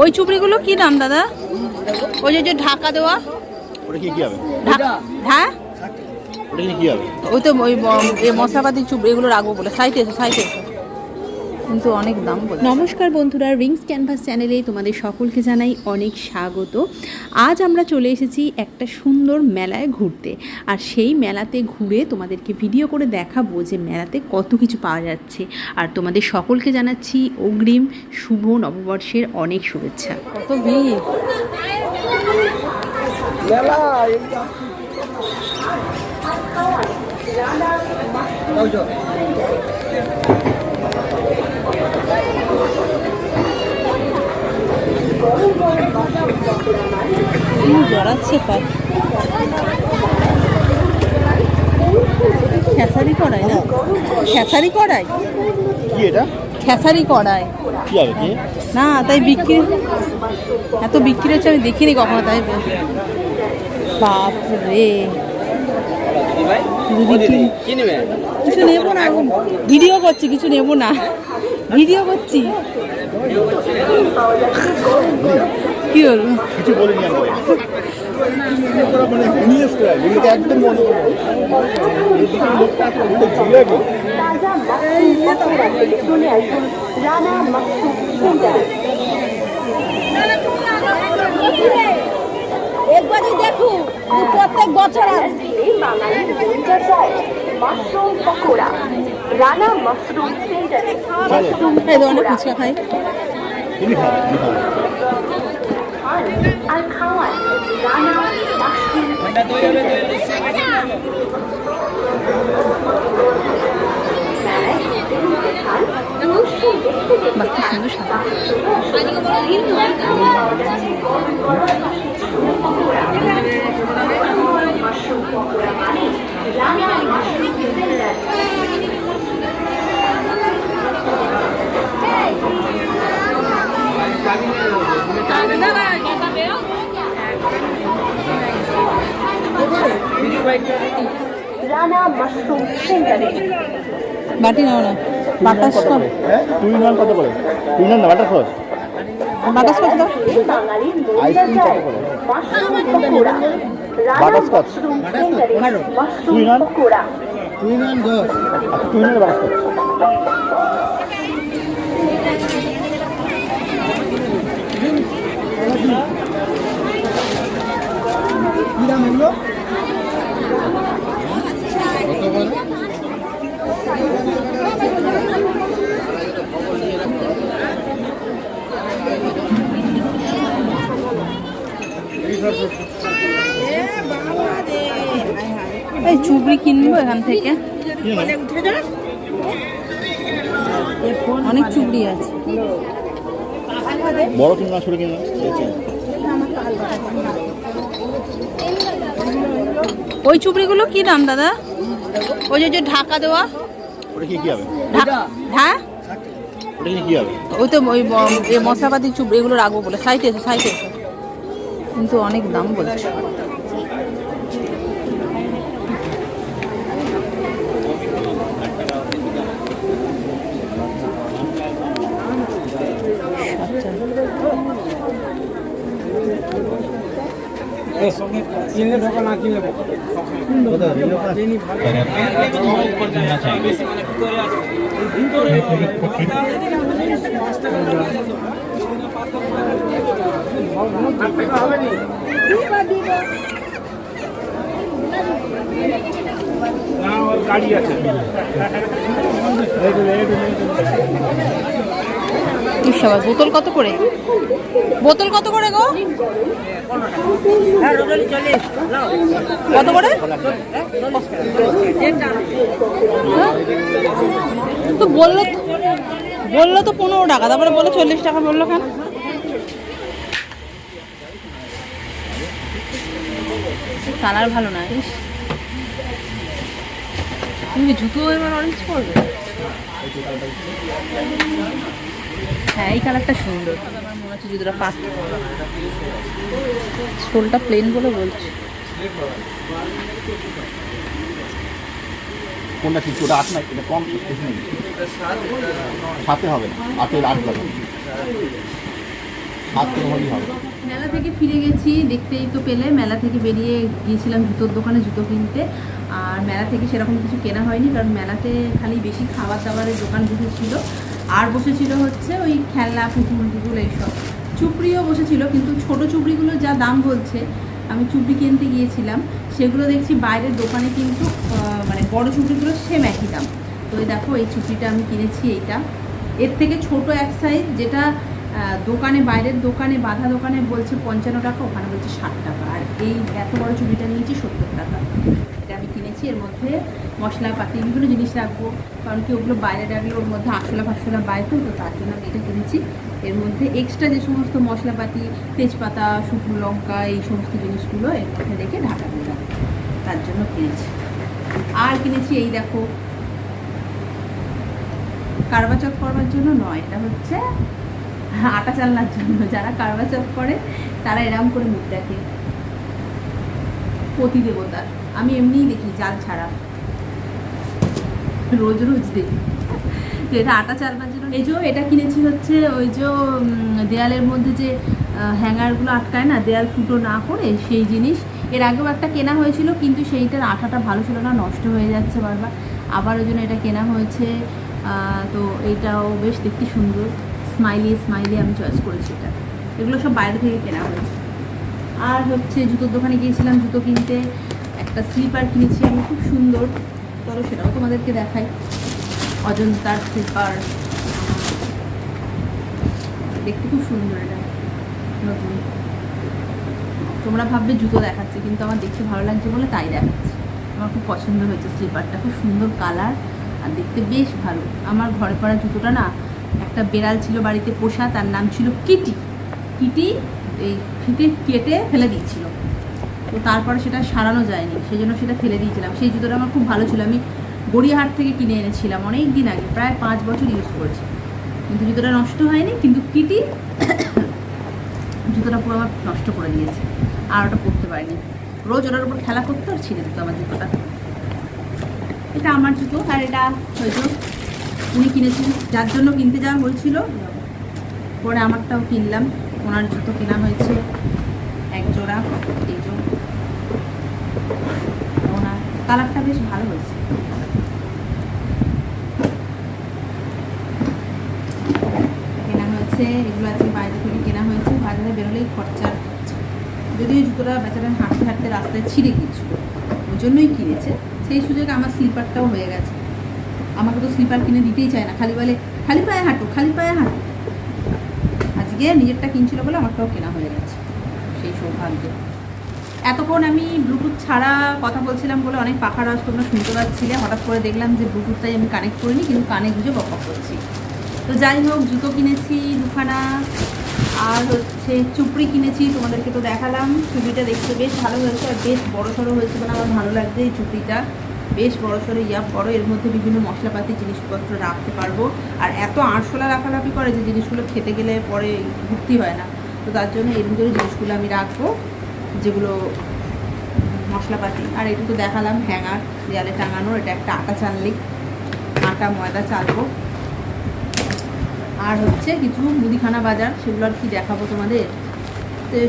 ওই চুবড়িগুলো কি দাম দাদা? ওই যে ঢাকা দেওয়া। ওটা কি কি হবে? হ্যাঁ? ওটা কি কি হবে? ওই তো ওই মশলাপাতি চুবড়ি এগুলো রাখব বলে। সাইটে এসো সাইটে এসো। কিন্তু অনেক দাম বলে নমস্কার বন্ধুরা রিংস ক্যানভাস চ্যানেলে তোমাদের সকলকে জানাই অনেক স্বাগত। আজ আমরা চলে এসেছি একটা সুন্দর মেলায় ঘুরতে। আর সেই মেলাতে ঘুরে তোমাদেরকে ভিডিও করে দেখাবো যে মেলাতে কত কিছু পাওয়া যাচ্ছে। আর তোমাদের সকলকে জানাচ্ছি অগ্রিম শুভ নববর্ষের অনেক শুভেচ্ছা। কত ভিড়? পায় খেসারি কড়াই না? খেসারি কড়াই? কি এটা? খেসারি কড়াই। কি হবে কি? না তাই বিক্রি। এত বিক্রি হচ্ছে আমি দেখিনি কখনো তাই বাপ রে। কিছু নেব না ভিডিও করছি কিছু নেব না। ভিডিও করছি। কি হলো? কিছু বলিনি নিয়ে এসতে এগুলোকে একদম মনে। একবারই দেখুন প্রত্যেক বছর আসবে বাঙালির winter mushroom pakora Rana mushroom সেন্টারে মাশরুম খাই মুসলিম দেখতে দেখতে বাহ কি সুন্দর সাদা মাশরুম পকোড়া মানে Rana mushroom centre Rana mushroom সেন্টারে বাটি নাও না। বাটাস হ্যাঁ? তুই নান কত করে? তুই নান না বাটার খরচ বাটাস কত দাও। মাশরুম সেন্টারে মাশরুম তুই নান? আচ্ছা তুই নান বাটার খরচ এই চুবড়ি কিনবো এখান থেকে। অনেক চুবড়ি আছে। বড় কিনবা ছোট কিনবা? ওই চুবড়িগুলো কি দাম দাদা? ওই যে যে ঢাকা দেওয়া। ওটা কি কি হবে? হ্যাঁ? ওটা কি কি হবে? ওই তো ওই মশলাপাতি চুবড়ি এগুলো রাখব বলে। সাইটে এসো সাইটে এসো। কিন্তু অনেক দাম বলছে। কিনলে ঢোকা না কিনলে গাড়ি আছে। কি সবাই বোতল কত করে? বোতল কত করে গো? কত করে? হ্যাঁ? তো বলল তো- বলল তো পনেরো টাকা তারপরে বলল চল্লিশ টাকা বলল কেন? কালার ভালো না। তুমি জুতো এবার অরেঞ্জ করবে হ্যাঁ এই কালারটা সুন্দর। আমার মনে হচ্ছে জুতোটা পাত সোলটা প্লেন বলে বলছি। কোনটা ঠিক ওটা আট না এটা কম সাথে হবে আটের আট হবে। মেলা থেকে ফিরে গেছি দেখতেই তো পেলে। মেলা থেকে বেরিয়ে গিয়েছিলাম জুতোর দোকানে জুতো কিনতে। আর মেলা থেকে সেরকম কিছু কেনা হয়নি কারণ মেলাতে খালি বেশি খাবার দাবারের দোকান বসেছিল আর বসেছিল হচ্ছে ওই খেলনা, পুতুল, টুতুল এইসব। চুপড়িও বসেছিল, কিন্তু ছোট চুপড়িগুলো যা দাম বলছে, আমি চুপড়ি কিনতে গিয়েছিলাম, সেগুলো দেখছি বাইরের দোকানে কিন্তু মানে বড় চুপড়িগুলো সেম একই দাম। তো দেখো, এই চুপড়িটা আমি কিনেছি এইটা। এর থেকে ছোট এক সাইজ যেটা দোকানে, বাইরের দোকানে, বাঁধা দোকানে বলছে পঞ্চান্ন টাকা, ওখানে বলছে ষাট টাকা। আর এই এত বড় চুড়িটা নিয়েছি সত্তর টাকা। এটা এর মধ্যে মশলাপাতি, বিভিন্ন জিনিস রাখব। কারণ কি ওগুলো বাইরে রাখলে ওর মধ্যে আটশোলা ফাটশোলা বাইরে তো তো তার জন্য আমি এটা কিনেছি। এর মধ্যে এক্সট্রা যে সমস্ত মশলাপাতি, তেজপাতা, শুকনো লঙ্কা, এই সমস্ত জিনিসগুলো এর মধ্যে রেখে ঢাকা দিলাম তার জন্য কিনেছি। আর কিনেছি এই দেখো, কারবা চপ করবার জন্য নয়, এটা হচ্ছে আটা চালনার জন্য। যারা কারবা চপ করে, তারা এরম করে মুখ দেখে। পতি দেবতার আমি এমনিই দেখি জাল ছাড়া। রোজ রোজ দেখি। এটা আটা চালবার জন্য এই যে এটা কিনেছি হচ্ছে ওই যে দেয়ালের মধ্যে যে হ্যাঙ্গারগুলো আটকায় না, দেয়াল ফুটো না করে সেই জিনিস। এর আগেও একটা কেনা হয়েছিল, কিন্তু সেইটার আঠাটা ভালো ছিল না, নষ্ট হয়ে যাচ্ছে বারবার। আবার ওই জন্য এটা কেনা হয়েছে। তো এইটাও বেশ দেখতে সুন্দর। স্মাইলি স্মাইলি আমি চয়েস করেছি এটা। এগুলো সব বাইরে থেকে কেনা হয়েছে। আর হচ্ছে জুতোর দোকানে গিয়েছিলাম জুতো কিনতে। একটা স্লিপার কিনেছি আমি, খুব সুন্দর। চলো সেটাও তোমাদেরকে দেখাই। অজন্তার স্লিপার। দেখতে খুব সুন্দর এটা। নতুন। তোমরা ভাববে জুতো দেখাচ্ছে, কিন্তু আমার দেখতে ভালো লাগছে বলে তাই দেখাচ্ছে। আমার খুব পছন্দ হয়েছে স্লিপারটা। খুব সুন্দর কালার আর দেখতে বেশ ভালো। আমার ঘরে পরা জুতোটা না, একটা বেড়াল ছিল বাড়িতে পোষা, তার নাম ছিল কিটি। কিটি এই ফিতে কেটে ফেলে দিয়েছিল। তো তারপরে সেটা সারানো যায়নি সেই জন্য সেটা ফেলে দিয়েছিলাম। সেই জুতোটা আমার খুব ভালো ছিল। আমি গড়িয়াহাট থেকে কিনে এনেছিলাম অনেক দিন আগে, প্রায় পাঁচ বছর ইউজ করেছি। কিন্তু জুতোটা নষ্ট হয়নি, কিন্তু কিটি জুতোটা পুরো আমার নষ্ট করে দিয়েছে। আর ওটা পরতে পারিনি। রোজ ওটার উপর খেলা করতে আর ছিঁড়ে দিত আমার জুতোটা। এটা আমার জুতো, আর এটা হয়তো উনি কিনেছেন যার জন্য কিনতে যাওয়া হয়েছিল, পরে আমারটাও কিনলাম। ওনার জুতো কেনা হয়েছে, এক জোড়া এই জো ওনার কালারটা বেশ ভালো হয়েছে। কেনা হয়েছে, এগুলো আজকে বাইরে থেকে কেনা হয়েছে, বাজারে বেরোলেই খরচার খরচা। যদিও জুতোটা বেচারা হাঁটতে হাঁটতে রাস্তায় ছিঁড়ে গিয়েছিল, ওই জন্যই কিনেছে। সেই সুযোগে আমার স্লিপারটাও হয়ে গেছে। আমাকে তো স্লিপার কিনে দিতেই চায় না, খালি বলে, খালি পায়ে হাঁটো, খালি পায়ে হাঁটো। আজকে নিজেরটা কিনছিল বলে আমারটাও কেনা হয়ে গেছে। সেই সৌভাগ্য। এতক্ষণ আমি ব্লুটুথ ছাড়া কথা বলছিলাম বলে অনেক পাখার আওয়াজ তোমরা শুনতে পাচ্ছিলে। হঠাৎ করে দেখলাম যে ব্লুটুথটাই আমি কানেক্ট করিনি, কিন্তু কানে গুঁজে বকা করছি। তো যাই হোক, জুতো কিনেছি দুখানা, আর হচ্ছে চুপড়ি কিনেছি, তোমাদেরকে তো দেখালাম। চুপড়িটা দেখতে বেশ ভালো হয়েছে আর বেশ বড় সড়ো হয়েছে মানে আমার ভালো লাগছে এই চুপড়িটা। বেশ বড় সড়ো ইয়া বড়, এর মধ্যে বিভিন্ন মশলাপাতি, জিনিসপত্র রাখতে পারব। আর এত আরশোলা রাখারাখি করে যে জিনিসগুলো খেতে গেলে পরে ভর্তি হয় না। তো তার জন্য এরকম করে জিনিসগুলো আমি রাখব। যেগুলো মশলাপাতি। আর এটা তো দেখালাম হ্যাঙ্গার, দেয়ালে টাঙানো এটা একটা আটা চাললি আটা, ময়দা চালবো। আর হচ্ছে কিছু মুদিখানা বাজার, সেগুলো আর কি দেখাবো তোমাদের?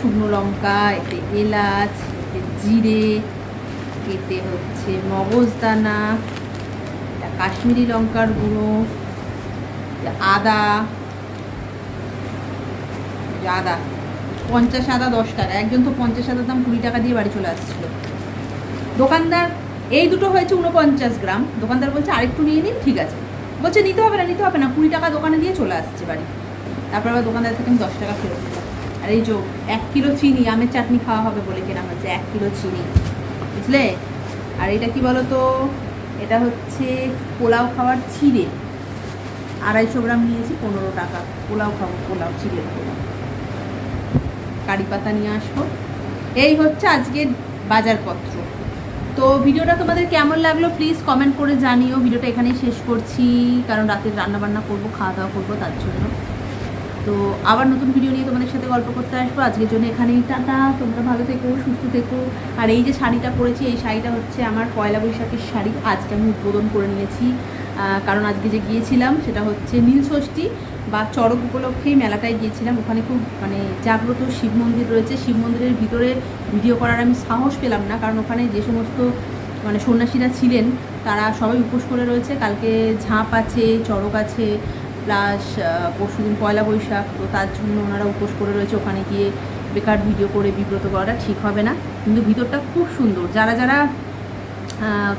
শুকনো লঙ্কা, এতে এলাচ, এতে জিরে, এতে হচ্ছে মগজদানা কাশ্মীরি লঙ্কার গুঁড়ো আদা। আদা। পঞ্চাশ আদা দশ টাকা। একজন তো পঞ্চাশ আদার দাম কুড়ি টাকা দিয়ে বাড়ি চলে আসছিল। দোকানদার, এই দুটো হয়েছে উনপঞ্চাশ গ্রাম। দোকানদার বলছে, আরেকটু নিয়ে নিন, ঠিক আছে। বলছে, নিতে হবে না, নিতে হবে না, কুড়ি টাকা দোকানে দিয়ে চলে আসছে বাড়ি। তারপর আবার দোকানদার থেকে আমি দশ টাকা ফেরত আর এই যে এক কিলো চিনি, আমের চাটনি খাওয়া হবে বলে কেনা হচ্ছে এক কিলো চিনি, বুঝলে? আর এটা কি বলো তো এটা হচ্ছে পোলাও খাওয়ার চিড়ে আড়াইশো গ্রাম নিয়েছি, পনেরো টাকা। পোলাও খাব, পোলাও চিড়ে পোলাও কারি পাতা নিয়ে আসব। এই হচ্ছে আজকের বাজারপত্র। তো ভিডিওটা তোমাদের কেমন লাগল প্লিজ কমেন্ট করে জানিও। ভিডিওটা এখানেই শেষ করছি, কারণ রাতের রান্না বান্না করব, খাওয়া দাওয়া করব তার জন্য। তো আবার নতুন ভিডিও নিয়ে তোমাদের সাথে গল্প করতে আসব। আজকের জন্য এখানেই টাটা। তোমরা ভালো থেকো, সুস্থ থেকো। আর এই যে শাড়িটা পরেছি, এই শাড়িটা হচ্ছে আমার পয়লা বৈশাখের শাড়ি। আজকে আমি উদ্বোধন করে নিয়েছি। কারণ আজকে যে গিয়েছিলাম, সেটা হচ্ছে নীল ষষ্ঠী। বা চড়ক উপলক্ষেই মেলাটায় গিয়েছিলাম। ওখানে খুব মানে জাগ্রত শিব মন্দির রয়েছে। শিব মন্দিরের ভিতরে ভিডিও করার আমি সাহস পেলাম না, কারণ ওখানে যে সমস্ত মানে সন্ন্যাসীরা ছিলেন, তারা সবাই উপোস করে রয়েছে। কালকে ঝাঁপ আছে, চড়ক আছে প্লাস পরশুদিন পয়লা বৈশাখ, তো তার জন্য ওনারা উপোস করে রয়েছে। ওখানে গিয়ে বেকার ভিডিও করে বিব্রত করাটা ঠিক হবে না। কিন্তু ভিতরটা খুব সুন্দর। যারা যারা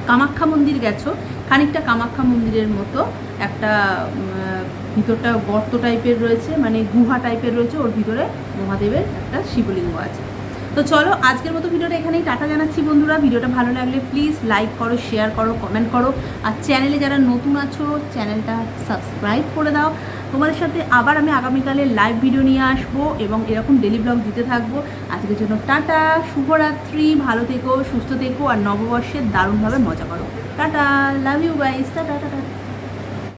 কামাখ্যা মন্দির গেছো, খানিকটা কামাখ্যা মন্দিরের মতো একটা ভিতরটা গর্ত টাইপের রয়েছে মানে গুহা টাইপের রয়েছে, ওর ভিতরে মহাদেবের একটা শিবলিঙ্গ আছে। তো চলো, আজকের মতো ভিডিওটা এখানেই টাটা জানাচ্ছি বন্ধুরা। ভিডিওটা ভালো লাগলে প্লিজ লাইক করো শেয়ার করো কমেন্ট করো। আর চ্যানেলে যারা নতুন আছো চ্যানেলটা সাবস্ক্রাইব করে দাও। তোমাদের সাথে আবার আমি আগামীকালে লাইভ ভিডিও নিয়ে আসব এবং এরকম ডেলি ব্লগ দিতে থাকব। আজকের জন্য টাটা, শুভরাত্রি, ভালো থেকো, সুস্থ থেকো, আর নববর্ষের দারুণভাবে মজা করো। Tata love you guys tata tata.